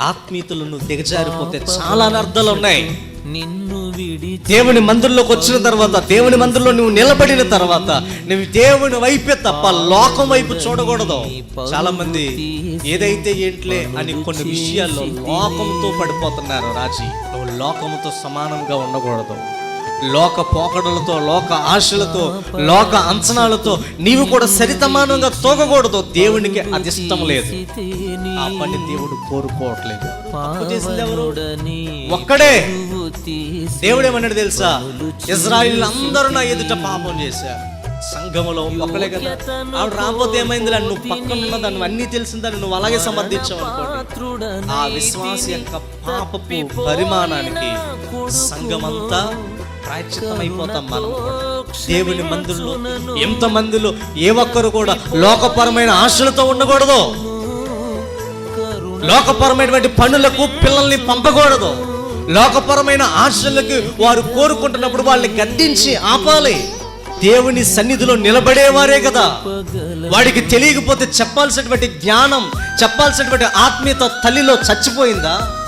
ఆత్మీయతలు నువ్వు దిగజారిపోతే చాలా అనర్థాలు ఉన్నాయి. నిన్ను విడి దేవుని మందిరంలోకి వచ్చిన తర్వాత దేవుని మందిరంలో నువ్వు నిలబడిన తర్వాత నువ్వు దేవుని వైపే తప్ప లోకం వైపు చూడకూడదు. చాలా మంది ఏదైతే ఏంట్లే అని కొన్ని విషయాల్లో లోకంతో పడిపోతున్నారు రాజీ. నువ్వు లోకముతో సమానంగా ఉండకూడదు. లోక పోకడలతో లోక ఆశలతో లోక అంచనాలతో నీవు కూడా సరితమానంగా తోగకూడదు. దేవునికి అది ఇష్టం లేదు. ఆ పని దేవుడు కోరుకోవట్లేదు. ఎవరు? ఒక్కడే. దేవుడు ఏమన్నాడు తెలుసా? ఇజ్రాయిల్ అందరూ నా ఎదుట పాపం చేశారు. సంఘములో ఒక్కలే కదా. ఆవిడ రాకపోతే ఏమైంది నువ్వు పక్కన ఉన్న దాన్ని అన్ని తెలిసిందని నువ్వు అలాగే సమర్థించావు ఆ విశ్వాస యొక్క పాపపు పరిమాణానికి సంఘమంతా ప్రాయచిత్తమైపోతాం మనం. దేవుని మందుల్లో ఎంత మందిలో ఏ ఒక్కరు కూడా లోకపరమైన ఆశలతో ఉండకూడదు. లోకపరమైనటువంటి పనులకు పిల్లల్ని పంపకూడదు. లోకపరమైన ఆశలకు వారు కోరుకుంటున్నప్పుడు వాళ్ళని గద్దించి ఆపాలి. దేవుని సన్నిధిలో నిలబడేవారే కదా. వాడికి తెలియకపోతే చెప్పాల్సినటువంటి జ్ఞానం చెప్పాల్సినటువంటి ఆత్మీయత తల్లిలో చచ్చిపోయిందా?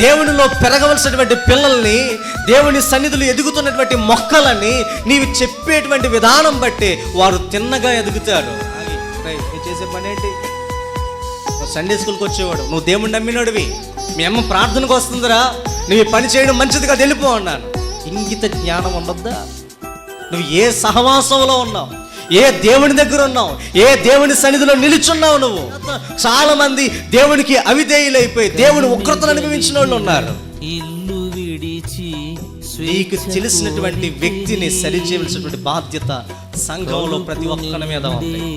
దేవునిలో పెరగవలసినటువంటి పిల్లల్ని దేవుని సన్నిధులు ఎదుగుతున్నటువంటి మొక్కలని నీవు చెప్పేటువంటి విధానం బట్టి వారు తిన్నగా ఎదుగుతారు. చేసే పని ఏంటి? నువ్వు సండే స్కూల్కి వచ్చేవాడు. నువ్వు దేవుని నమ్మినోడివి. మీ అమ్మ ప్రార్థనకు వస్తుందిరా. నువ్వు పని చేయడం మంచిదిగా తెలిపో అన్నాను. ఇంగిత జ్ఞానం ఉండొద్దా? నువ్వు ఏ సహవాసంలో ఉన్నావు? ఏ దేవుని దగ్గర ఉన్నావు? ఏ దేవుని సన్నిధిలో నిలుచున్నావు నువ్వు? చాలా మంది దేవునికి అవిధేయులైపోయి దేవుని ఉగ్రతను అనుభవించిన వాళ్ళు ఉన్నారు. ఇల్లు విడిచి నీకు తెలిసినటువంటి వ్యక్తిని సరిచేయవలసినటువంటి బాధ్యత సంఘంలో ప్రతి ఒక్కరి మీద ఉంది.